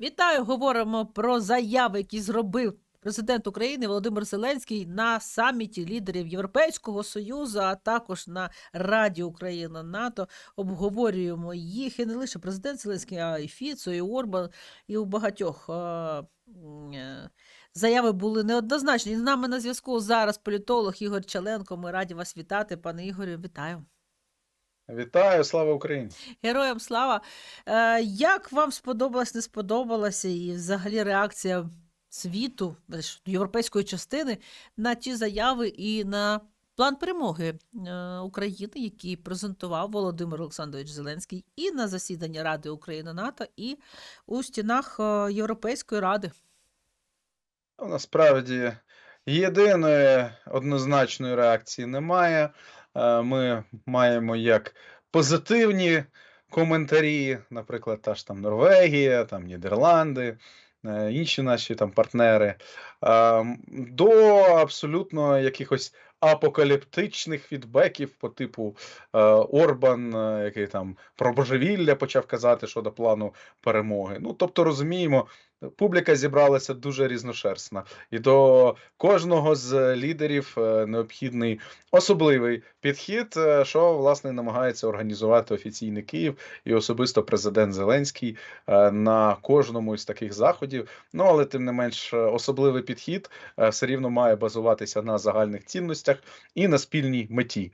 Вітаю! Говоримо про заяви, які зробив президент України Володимир Зеленський на саміті лідерів Європейського Союзу, а також на Раді Україна НАТО. Обговорюємо їх і не лише президент Зеленський, а і Фіцо, і Орбан, і у багатьох. е, Заяви були неоднозначні. З нами на зв'язку зараз політолог Ігор Чаленко. Ми раді вас вітати. Пане Ігорю, вітаю. Вітаю, слава Україні! Героям слава. Е, як вам сподобалось, не сподобалося, і взагалі реакція світу, е, європейської частини на ті заяви і на план перемоги е, України, який презентував Володимир Олександрович Зеленський і на засіданні Ради України НАТО, і у стінах Європейської ради? Насправді єдиної однозначної реакції немає. Е, Ми маємо як позитивні коментарі, наприклад, та ж там Норвегія, там Нідерланди, е, інші наші там партнери, е, до абсолютно якихось апокаліптичних фідбеків по типу Орбан, який там про божевілля почав казати щодо плану перемоги. Ну тобто розуміємо. Публіка зібралася дуже різношерстна, і до кожного з лідерів е, необхідний особливий підхід, е, що власне намагається організувати офіційний Київ і особисто президент Зеленський е, на кожному із таких заходів. Ну але тим не менш, особливий підхід все рівно має базуватися на загальних цінностях і на спільній меті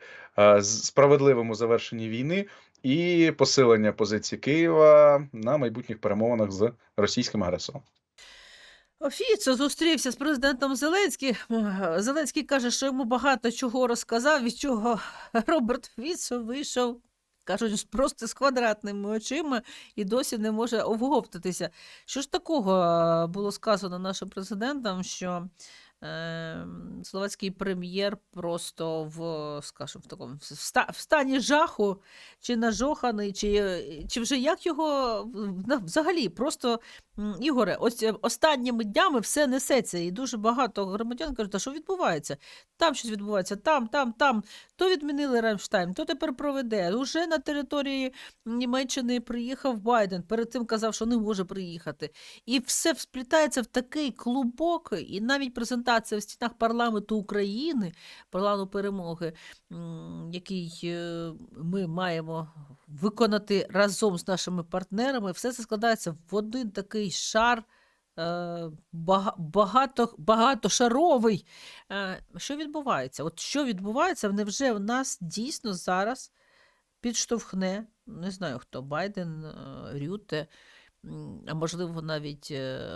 справедливому завершенні війни. І посилення позиції Києва на майбутніх перемовинах з російським агресором. Фіцо зустрівся з президентом Зеленським. Зеленський каже, що йому багато чого розказав, від чого Роберт Фіцо вийшов, кажуть, просто з квадратними очима і досі не може оговтатися. Що ж такого було сказано нашим президентом, що словацький прем'єр просто в, скажімо, в такому в стані жаху, чи нажоханий, чи, чи вже як його взагалі просто Ігоре, ось е, останніми днями все несеться, і дуже багато громадян кажуть, а що відбувається? Там щось відбувається, там, там, там. То відмінили Рамштайн, то тепер проведе. Уже на території Німеччини приїхав Байден, перед тим казав, що не може приїхати. І все всплітається в такий клубок, і навіть презентація в стінах парламенту України, плану перемоги, який е, ми маємо виконати разом з нашими партнерами, все це складається в один такий шар. е, Багато, багатошаровий. Е, Що відбувається? От що відбувається, невже в нас дійсно зараз підштовхне, не знаю хто, Байден, Рюте, а можливо навіть е,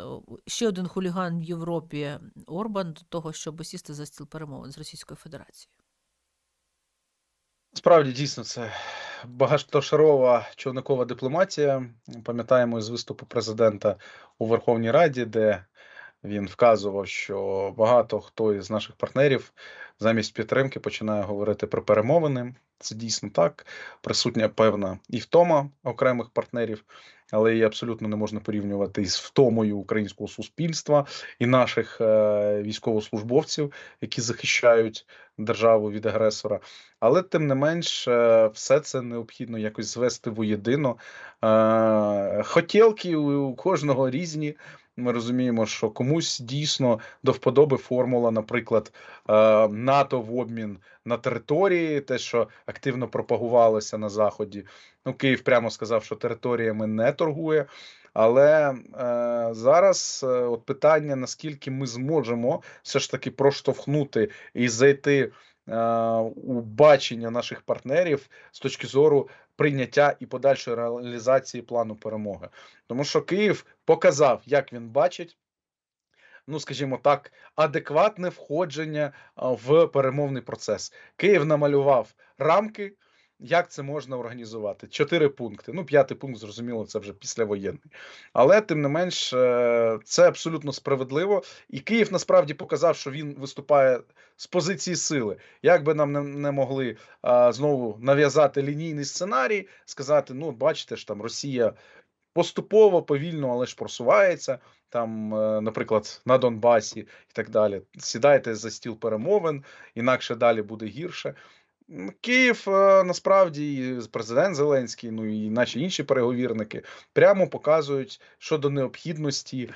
ще один хуліган в Європі Орбан до того, щоб сісти за стіл перемовин з Російською Федерацією. Справді дійсно це багатошарова човникова дипломатія. Пам'ятаємо із виступу президента у Верховній Раді, де він вказував, що багато хто із наших партнерів замість підтримки починає говорити про перемовини. Це дійсно так. Присутня певна і втома окремих партнерів, але її абсолютно не можна порівнювати із втомою українського суспільства і наших е, військовослужбовців, які захищають державу від агресора. Але тим не менш, е, все це необхідно якось звести воєдино. Е, Хотілки у кожного різні. Ми розуміємо, що комусь дійсно до вподоби формула, наприклад, е, НАТО в обмін на території, те, що активно пропагувалося на заході. Ну, Київ прямо сказав, що територіями не торгує. Але е, зараз е, от питання, наскільки ми зможемо все ж таки проштовхнути і зайти е, у бачення наших партнерів з точки зору прийняття і подальшої реалізації плану перемоги. Тому що Київ показав, як він бачить. Ну, скажімо так, адекватне входження в перемовний процес. Київ намалював рамки, як це можна організувати. Чотири пункти. Ну, п'ятий пункт, зрозуміло, це вже післявоєнний. Але тим не менш, е, це абсолютно справедливо. І Київ насправді показав, що він виступає з позиції сили. Як би нам не, могли а, знову нав'язати лінійний сценарій, сказати: ну, бачите ж, там Росія поступово, повільно, але ж просувається. Там, е, наприклад, на Донбасі і так далі. Сідайте за стіл перемовин, інакше далі буде гірше. Київ е, насправді і президент Зеленський, ну і наші інші переговірники прямо показують щодо необхідності е,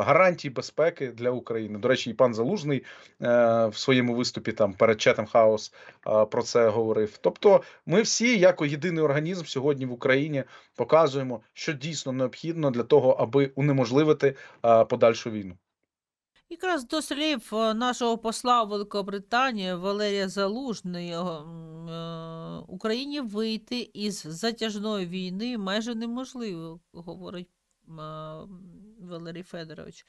гарантій безпеки для України. До речі, і пан Залужний е, в своєму виступі там перед четом хаос про це говорив. Тобто, ми всі, як єдиний організм, сьогодні в Україні показуємо, що дійсно необхідно для того, аби унеможливити подальшу війну. Якраз до слів е, нашого посла Великобританії Валерія Залужного е, Україні вийти із затяжної війни майже неможливо, говорить е, Валерій Федорович.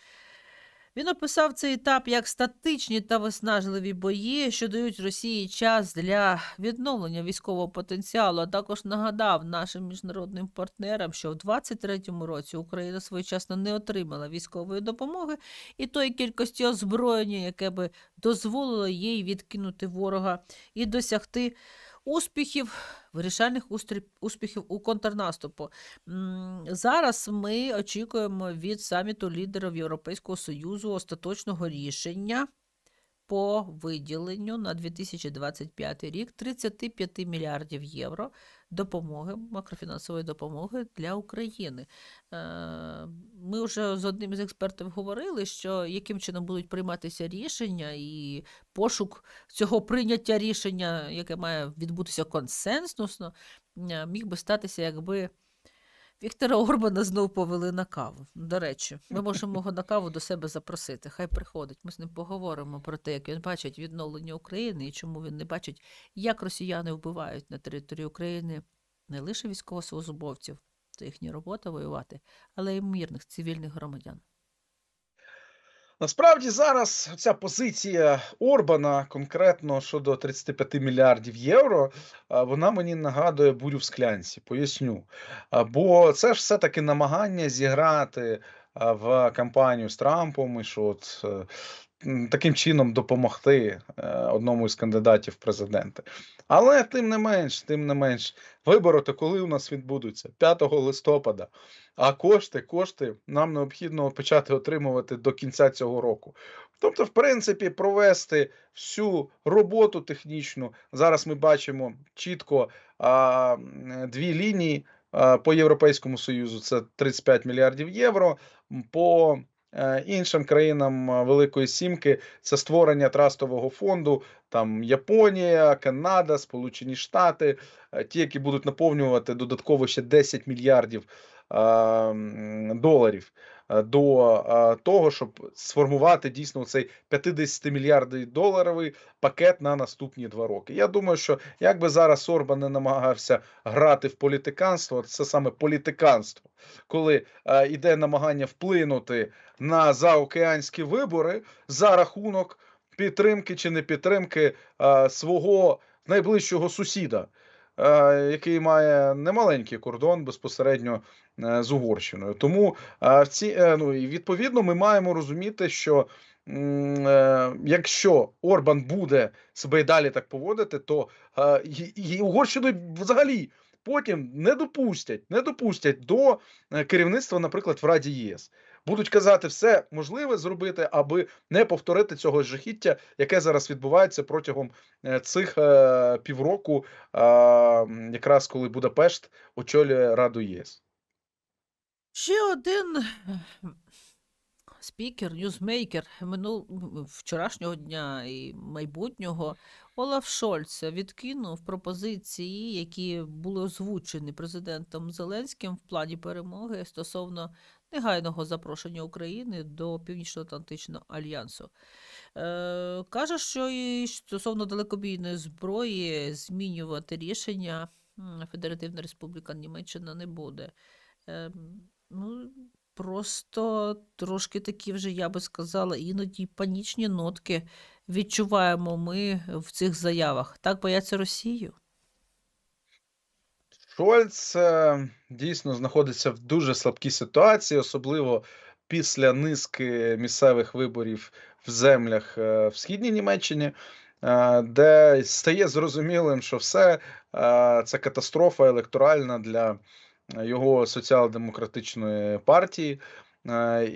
Він описав цей етап як статичні та виснажливі бої, що дають Росії час для відновлення військового потенціалу, а також нагадав нашим міжнародним партнерам, що в 2023 році Україна своєчасно не отримала військової допомоги і тої кількості озброєння, яке би дозволило їй відкинути ворога і досягти успіхів, вирішальних успіхів у контрнаступу. Зараз ми очікуємо від саміту лідерів Європейського Союзу остаточного рішення по виділенню на 2025 рік 35 мільярдів євро допомоги, макрофінансової допомоги для України. Е, Ми вже з одним з експертів говорили, що яким чином будуть прийматися рішення і пошук цього прийняття рішення, яке має відбутися консенсусно, е, міг би статися, якби Віктора Орбана знов повели на каву. До речі, ми можемо його на каву до себе запросити. Хай приходить. Ми з ним поговоримо про те, як він бачить відновлення України і чому він не бачить, як росіяни вбивають на території України не лише військовослужбовців, це їхня робота воювати, але й мирних цивільних громадян. Насправді зараз ця позиція Орбана конкретно щодо 35 мільярдів євро, вона мені нагадує бурю в склянці. Поясню. Бо це ж все-таки намагання зіграти в кампанію з Трампом, і що от е, таким чином допомогти е, одному із кандидатів в президенти. Але тим не менш, тим не менш, вибори то коли у нас відбудуться? 5 листопада. А кошти, кошти нам необхідно почати отримувати до кінця цього року. Тобто, в принципі, провести всю роботу технічну. Зараз ми бачимо чітко а, дві лінії а, по Європейському Союзу. Це 35 мільярдів євро. По іншим країнам Великої Сімки це створення трастового фонду. Там Японія, Канада, Сполучені Штати, е, ті, які будуть наповнювати додатково ще 10 мільярдів доларів е, до того, щоб сформувати дійсно цей 50 мільярдів доларовий пакет на наступні два роки. Я думаю, що як би зараз Орбан не намагався грати в політиканство, це саме політиканство, коли йде намагання вплинути на заокеанські вибори за рахунок підтримки чи не підтримки свого найближчого сусіда. Е, Який має немаленький кордон безпосередньо е, з Угорщиною, тому е, в ці ну і відповідно ми маємо розуміти, що якщо Орбан буде себе і далі так поводити, то і, і Угорщину взагалі потім не допустять, не допустять до керівництва, наприклад, в Раді ЄС. Будуть казати все можливе зробити, аби не повторити цього жахіття, яке зараз відбувається протягом е, цих е, півроку, е, якраз коли Будапешт очолює Раду ЄС. Ще один спікер, ньюзмейкер минул вчорашнього дня і майбутнього Олаф Шольц відкинув пропозиції, які були озвучені президентом Зеленським в плані перемоги стосовно негайного запрошення України до Північно-Атлантичного альянсу. Е, каже, що і стосовно далекобійної зброї змінювати рішення Федеративна Республіка Німеччина не буде. Ем, Ну, просто трошки такі вже, я би сказала, іноді панічні нотки відчуваємо ми в цих заявах. Так бояться Росію? Шольц е, дійсно знаходиться в дуже слабкій ситуації, особливо після низки місцевих виборів в землях е, в східній Німеччині, е, де стає зрозумілим, що все це катастрофа електоральна для його соціал-демократичної партії.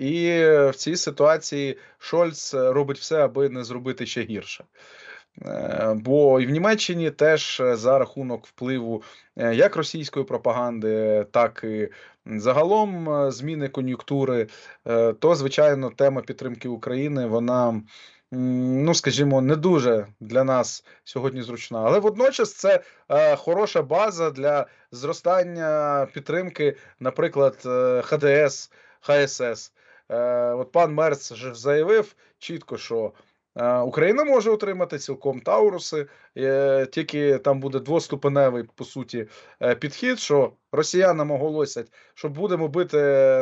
І в цій ситуації Шольц робить все, аби не зробити ще гірше. Е, Бо і в Німеччині теж е, за рахунок впливу е, як російської пропаганди, так і загалом зміни кон'юнктури, то звичайно тема підтримки України вона, ну скажімо, не дуже для нас сьогодні зручна. Але водночас це е, хороша база для зростання підтримки, наприклад, ХДС, ХСС. Е, От пан Мерц заявив чітко, що Україна може отримати цілком Тауруси, е, тільки там буде двоступеневий, по суті, е, підхід, що росіянам оголосять, що будемо бити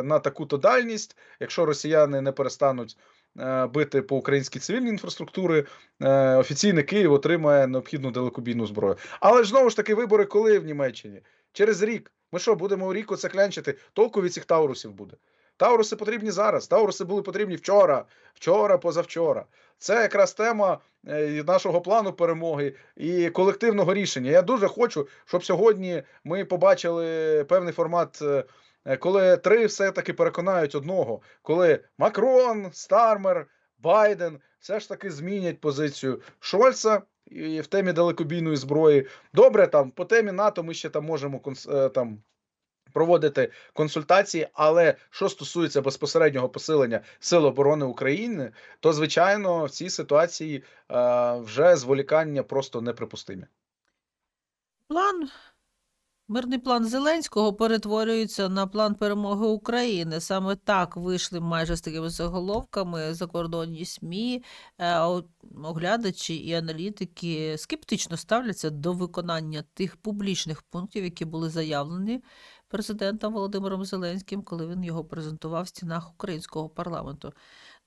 на таку-то дальність. Якщо росіяни не перестануть е, бити по українській цивільній інфраструктурі, е, офіційний Київ отримає необхідну далекобійну зброю. Але ж знову ж таки, вибори коли в Німеччині? Через рік. Ми що, будемо рік оце клянчити? Толку від цих Таурусів буде. Тауруси потрібні зараз. Тауруси були потрібні вчора, вчора, позавчора. Це якраз тема е, нашого плану перемоги і колективного рішення. Я дуже хочу, щоб сьогодні ми побачили певний формат, е, коли три все-таки переконають одного, коли Макрон, Стармер, Байден все ж таки змінять позицію Шольца. І в темі далекобійної зброї. Добре, там по темі НАТО ми ще там можемо е, там проводити консультації. Але що стосується безпосереднього посилення Сил оборони України, то звичайно в цій ситуації е, вже зволікання просто неприпустимі. План, мирний план Зеленського перетворюється на план перемоги України. Саме так вийшли майже з такими заголовками закордонні СМІ, Е, оглядачі і аналітики скептично ставляться до виконання тих публічних пунктів, які були заявлені президентом Володимиром Зеленським, коли він його презентував в стінах українського парламенту.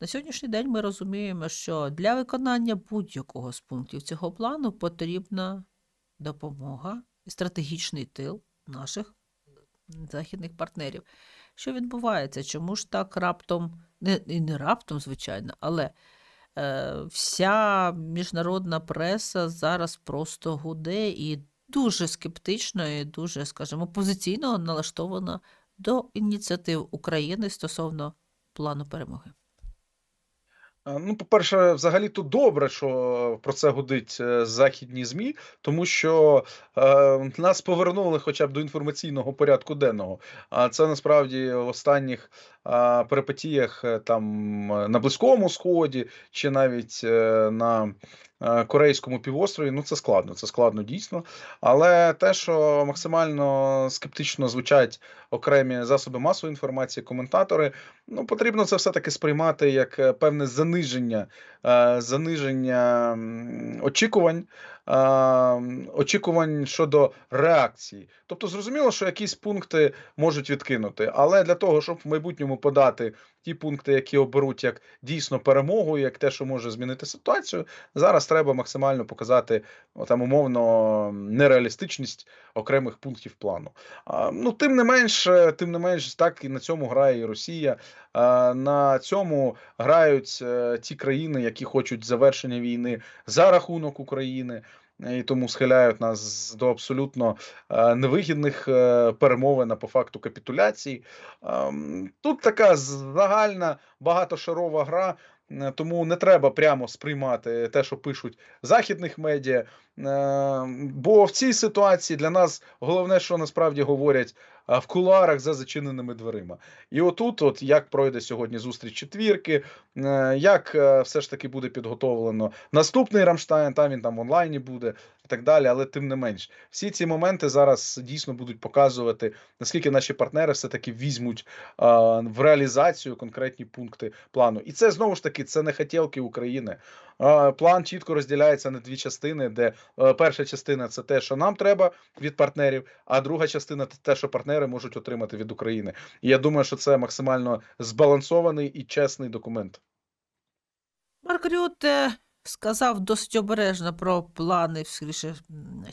На сьогоднішній день ми розуміємо, що для виконання будь-якого з пунктів цього плану потрібна допомога і стратегічний тил наших західних партнерів. Що відбувається? Чому ж так раптом, не, і не раптом, звичайно, але е, вся міжнародна преса зараз просто гуде і дуже скептично, і дуже, скажімо, позиційно налаштована до ініціатив України стосовно плану перемоги. Ну, по-перше, взагалі то добре, що про це гудить е, західні ЗМІ, тому що е, нас повернули хоча б до інформаційного порядку денного. А це насправді в останніх е, перипетіях там е, на Близькому Сході чи навіть е, на Корейському півострові. Ну, це складно, це складно дійсно. Але те, що максимально скептично звучать окремі засоби масової інформації, коментатори, ну потрібно це все-таки сприймати як е, певне заниження, е, заниження очікувань, е, очікувань щодо реакції. Тобто, зрозуміло, що якісь пункти можуть відкинути, але для того, щоб в майбутньому подати ті пункти, які оберуть як дійсно перемогу, як те, що може змінити ситуацію, зараз треба максимально показати там умовно нереалістичність окремих пунктів плану. Ну, тим не менш, е, тим не менш, так і на цьому грає і Росія. На цьому грають е, ті країни, які хочуть завершення війни за рахунок України. І тому схиляють нас до абсолютно е, невигідних е, перемовин а по факту капітуляції. Тут така загальна багатошарова гра, е, тому не треба прямо сприймати те, що пишуть західних медіа. Е, Бо в цій ситуації для нас головне, що насправді говорять в кулуарах за зачиненими дверима. І отут, от як пройде сьогодні зустріч четвірки, е, як е, все ж таки буде підготовлено наступний Рамштайн, там він там в онлайні буде і так далі. Але тим не менш, всі ці моменти зараз дійсно будуть показувати, наскільки наші партнери все таки візьмуть в реалізацію конкретні пункти плану. І це знову ж таки це не хотілки України. План чітко розділяється на дві частини, де е, перша частина це те, що нам треба від партнерів, а друга частина це те, що партнери можуть отримати від України. І я думаю, що це максимально збалансований і чесний документ. Марк Рюте сказав досить обережно про плани, скоріше,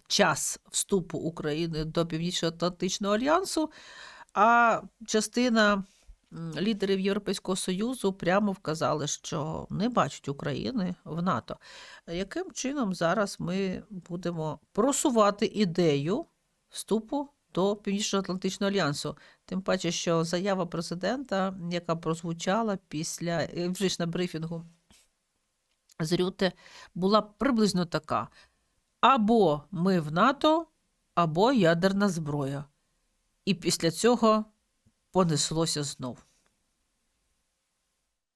час вступу України до Північно-Атлантичного альянсу, а частина лідерів Європейського Союзу прямо вказали, що не бачать України в НАТО. Яким чином зараз ми будемо просувати ідею вступу до Північно-Атлантичного альянсу? Тим паче, що заява президента, яка прозвучала після е, вже ж на брифінгу з Рюте була приблизно така: або ми в НАТО, або ядерна зброя. І після цього понеслося знов.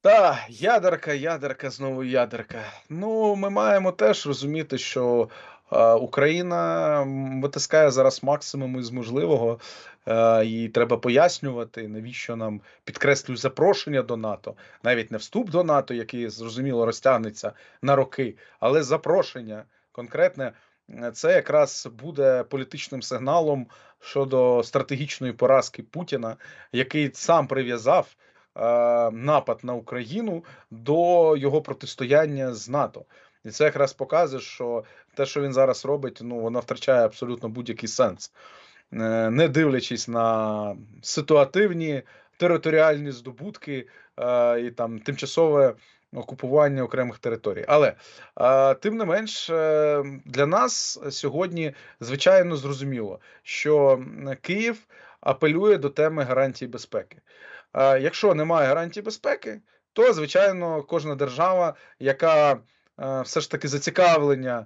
Та, ядерка, ядерка, знову ядерка. Ну, ми маємо теж розуміти, що Україна витискає зараз максимум із можливого, е, і треба пояснювати, навіщо нам підкреслюю запрошення до НАТО, навіть не вступ до НАТО, який зрозуміло розтягнеться на роки, але запрошення конкретне. е, Це якраз буде політичним сигналом щодо стратегічної поразки Путіна, який сам прив'язав е, напад на Україну до його протистояння з НАТО. І це якраз показує, що те, що він зараз робить, ну воно втрачає абсолютно будь-який сенс, Е, не дивлячись на ситуативні територіальні здобутки е, і там тимчасове окупування окремих територій. Але е, тим не менш, для нас сьогодні звичайно зрозуміло, що Київ апелює до теми гарантії безпеки. Якщо немає гарантій безпеки, то звичайно кожна держава, яка все ж таки зацікавлення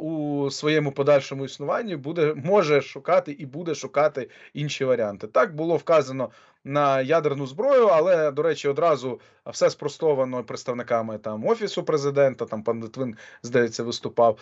у своєму подальшому існуванні, буде може шукати і буде шукати інші варіанти. Так було вказано на ядерну зброю, але до речі, одразу все спростовано представниками там офісу президента. Там пан Литвин, здається, виступав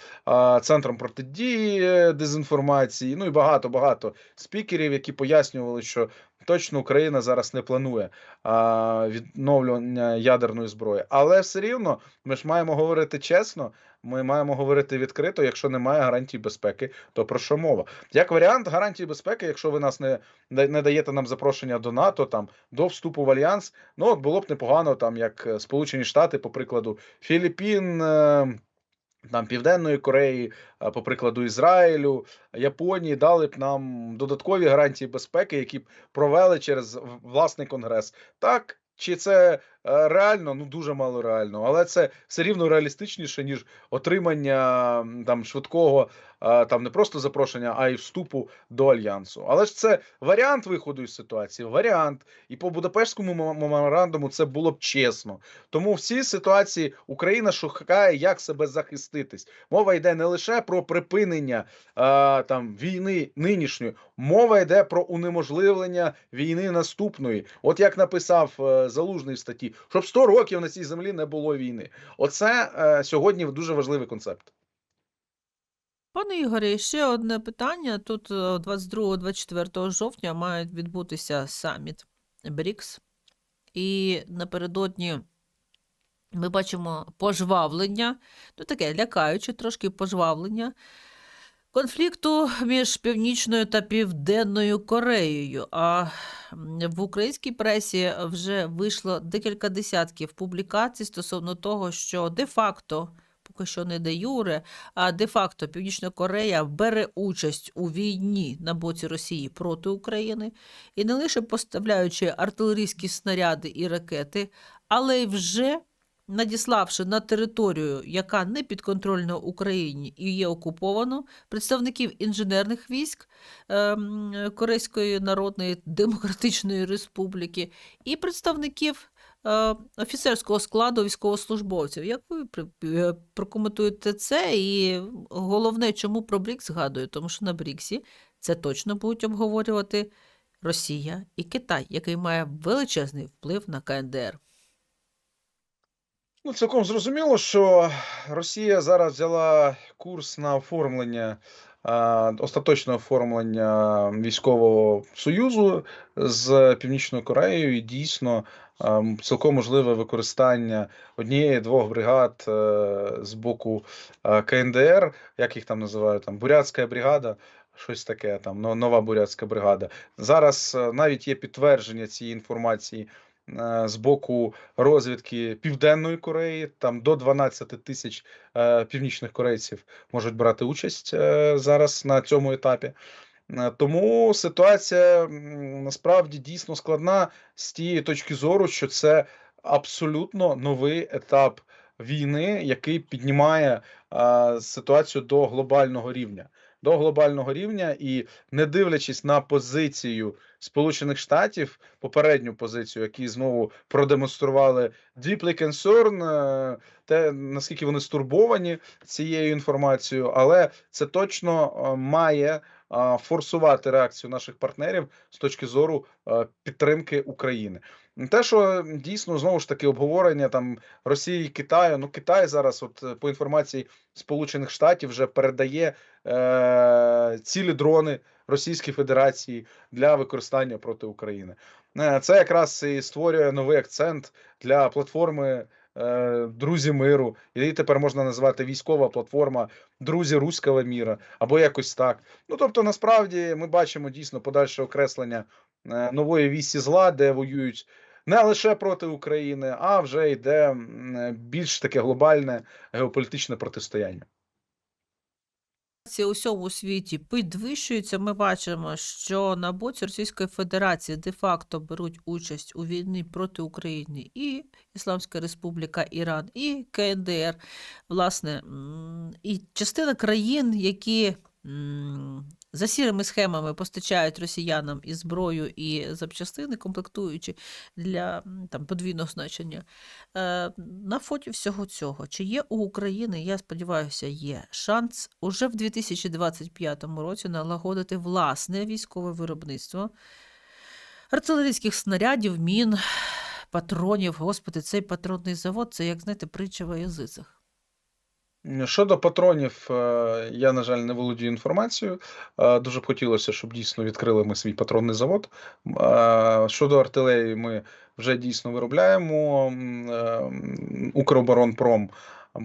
центром протидії дезінформації. Ну і багато багато спікерів, які пояснювали, що точно Україна зараз не планує а, відновлення ядерної зброї. Але все рівно ми ж маємо говорити чесно. Ми маємо говорити відкрито. Якщо немає гарантій безпеки, то про що мова? Як варіант гарантії безпеки, якщо ви нас не, не даєте нам запрошення до НАТО, там до вступу в альянс, ну от було б непогано, там як е, Сполучені Штати, по прикладу Філіппін. Там Південної Кореї, по прикладу Ізраїлю, Японії дали б нам додаткові гарантії безпеки, які б провели через власний конгрес. Так чи це реально? Ну дуже мало реально, але це все рівно реалістичніше ніж отримання там швидкого е, там не просто запрошення, а й вступу до альянсу. Але ж це варіант виходу із ситуації. Варіант, і по Будапештському меморандуму це було б чесно. Тому в цій ситуації Україна шукає, як себе захиститись. Мова йде не лише про припинення е, там війни нинішньої, мова йде про унеможливлення війни наступної. От як написав е, залужний в статті, щоб 100 років на цій землі не було війни. Оце е, сьогодні дуже важливий концепт. Пане Ігорі, ще одне питання. Тут е, 22-24 жовтня має відбутися саміт БРІКС. І напередодні ми бачимо пожвавлення, ну таке лякаюче трошки пожвавлення конфлікту між Північною та Південною Кореєю. А в українській пресі вже вийшло декілька десятків публікацій стосовно того, що де-факто, поки що не де юре, а де-факто Північна Корея бере участь у війні на боці Росії проти України і не лише поставляючи артилерійські снаряди і ракети, але й вже надіславши на територію, яка не підконтрольна Україні і є окуповано, представників інженерних військ ем, Корейської Народної Демократичної Республіки і представників е, офіцерського складу військовослужбовців. Як ви е, прокоментуєте це? І головне, чому про БРІКС згадую? Тому що на БРІКСі це точно будуть обговорювати Росія і Китай, який має величезний вплив на КНДР. Ну, цілком зрозуміло, що Росія зараз взяла курс на оформлення остаточне оформлення військового союзу з Північною Кореєю, і дійсно цілком можливе використання однієї-двох бригад е, з боку КНДР, як їх там називають, там Бурятська бригада. Щось таке, там нова бурятська бригада. Зараз е, навіть є підтвердження цієї інформації з боку розвідки Південної Кореї. Там до 12 тисяч е, північних корейців можуть брати участь е, зараз на цьому етапі. Е, Тому ситуація насправді дійсно складна з тієї точки зору, що це абсолютно новий етап війни, який піднімає е, ситуацію до глобального рівня. До глобального рівня, і не дивлячись на позицію Сполучених Штатів, попередню позицію, які знову продемонстрували deeply concern, е, те наскільки вони стурбовані цією інформацією, але це точно е, має е, форсувати реакцію наших партнерів з точки зору підтримки України. Те, що дійсно знову ж таки обговорення там Росії і Китаю. Ну Китай зараз, от е, по інформації Сполучених Штатів, вже передає е, цілі дрони Російській Федерації для використання проти України. Е, Це якраз і створює новий акцент для платформи. е, Друзі миру, її тепер можна назвати військова платформа Друзі Руського міра або якось так. Ну тобто, насправді ми бачимо дійсно подальше окреслення нової вісі зла, де воюють не лише проти України, а вже йде більш таке глобальне геополітичне протистояння. У всьому світі підвищується. Ми бачимо, що на боці Російської Федерації де-факто беруть участь у війні проти України і Ісламська Республіка Іран, і КНДР, власне, і частина країн, які за сірими схемами постачають росіянам і зброю, і запчастини, комплектуючі для там подвійного значення. Е, на фоні всього цього, чи є у України, я сподіваюся, є шанс уже в 2025 році налагодити власне військове виробництво артилерійських снарядів, мін, патронів. Господи, цей патронний завод це, як знаєте, притча в язицях. Щодо патронів, е, я, на жаль, не володію інформацією. Е, Дуже б хотілося, щоб дійсно відкрили ми свій патронний завод. Е, Щодо артилерії, ми вже дійсно виробляємо. Укроборонпром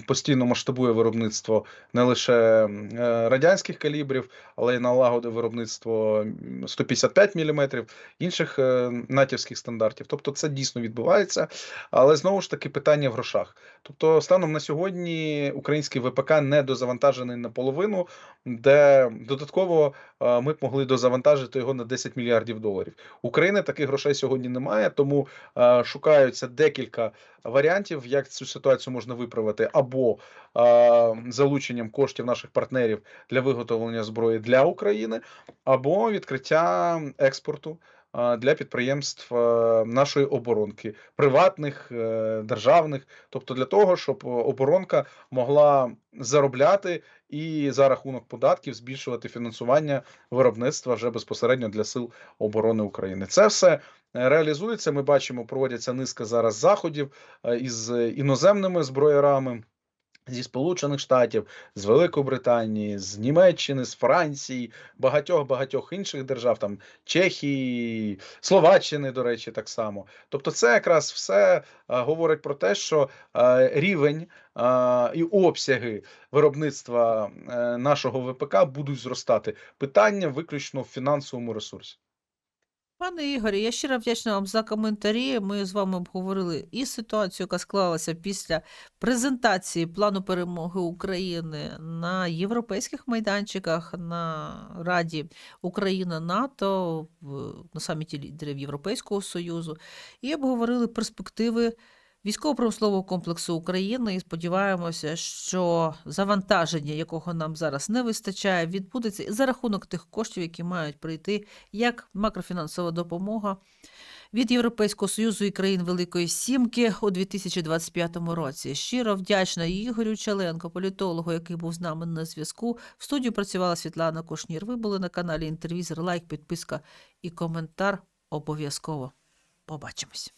постійно масштабує виробництво не лише е, радянських калібрів, але й налагодив виробництво 155 мм, інших е, натівських стандартів. Тобто це дійсно відбувається. Але знову ж таки питання в грошах. Тобто, станом на сьогодні український ВПК не дозавантажений наполовину, де додатково е, ми б могли дозавантажити його на 10 мільярдів доларів. України таких грошей сьогодні немає, тому шукаються декілька варіантів, як цю ситуацію можна виправити, або е, залученням коштів наших партнерів для виготовлення зброї для України, або відкриття експорту для підприємств нашої оборонки, приватних, е, державних, тобто для того, щоб оборонка могла заробляти і за рахунок податків збільшувати фінансування виробництва вже безпосередньо для сил оборони України. Це все реалізується. Ми бачимо, проводяться низка зараз заходів е, із іноземними зброярами. Зі Сполучених Штатів, з Великої Британії, з Німеччини, з Франції, багатьох багатьох інших держав, там Чехії, Словаччини, до речі, так само. Тобто, це якраз все е, говорить про те, що е, рівень е, і обсяги виробництва е, нашого ВПК будуть зростати. Питання виключно в фінансовому ресурсі. Пане Ігорі, я щиро вдячна вам за коментарі. Ми з вами обговорили і ситуацію, яка склалася після презентації плану перемоги України на європейських майданчиках на Раді Україна НАТО на саміті лідерів Європейського Союзу, і обговорили перспективи військово-промислового комплексу України. І сподіваємося, що завантаження, якого нам зараз не вистачає, відбудеться за рахунок тих коштів, які мають прийти як макрофінансова допомога від Європейського Союзу і країн Великої Сімки у 2025 році. Щиро вдячна Ігорю Челенко, політологу, який був з нами на зв'язку. В студію працювала Світлана Кошнір. Ви були на каналі Інтервізор. Лайк, підписка і коментар обов'язково. Побачимось.